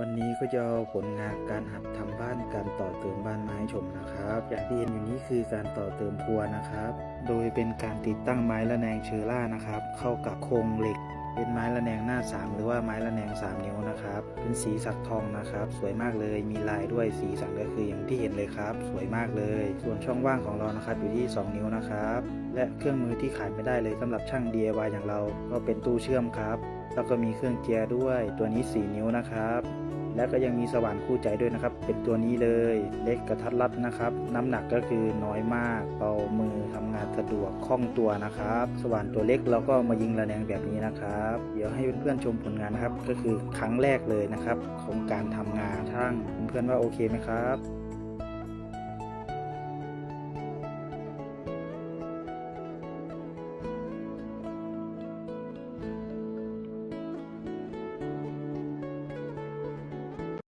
วันนี้ก็จะเอาผลงานการหัดทำบ้านการต่อเติมบ้านมาให้ชมนะครับ อย่างที่เห็นอยู่นี้คือการต่อเติมครัวนะครับ โดยเป็นการติดตั้งไม้ระแนงเชอร่านะครับ เข้ากับโครงเหล็ก เป็นไม้ระแนงหน้า 3 หรือว่าไม้ระแนง 3 นิ้วนะครับ เป็นสีสักทองนะครับ สวยมากเลย มีลายด้วยสีสันก็คืออย่างที่เห็นเลยครับ สวยมากเลย ส่วนช่องว่างของเรานะครับอยู่ที่ 2 นิ้วนะครับ และเครื่องมือที่ขาดไม่ได้เลยสำหรับช่าง DIY อย่างเรา ก็เป็นตู้เชื่อมครับ แล้วก็มีเครื่องเจียร์ด้วย ตัวนี้ 4 นิ้วนะครับแล้วก็ยังมีสว่านคู่ใจด้วยนะครับ เป็นตัวนี้เลย เล็กกระทัดรัดนะครับ น้ำหนักก็คือน้อยมาก สะดวกคล่องตัวนะครับ สว่านตัวเล็กเราก็มายิงระแนงแบบนี้นะครับ เดี๋ยวให้เพื่อนๆชมผลงานนะครับ ก็คือครั้งแรกเลยนะครับ ของการทำงานช่างเพื่อนๆว่าโอเคไหมครับ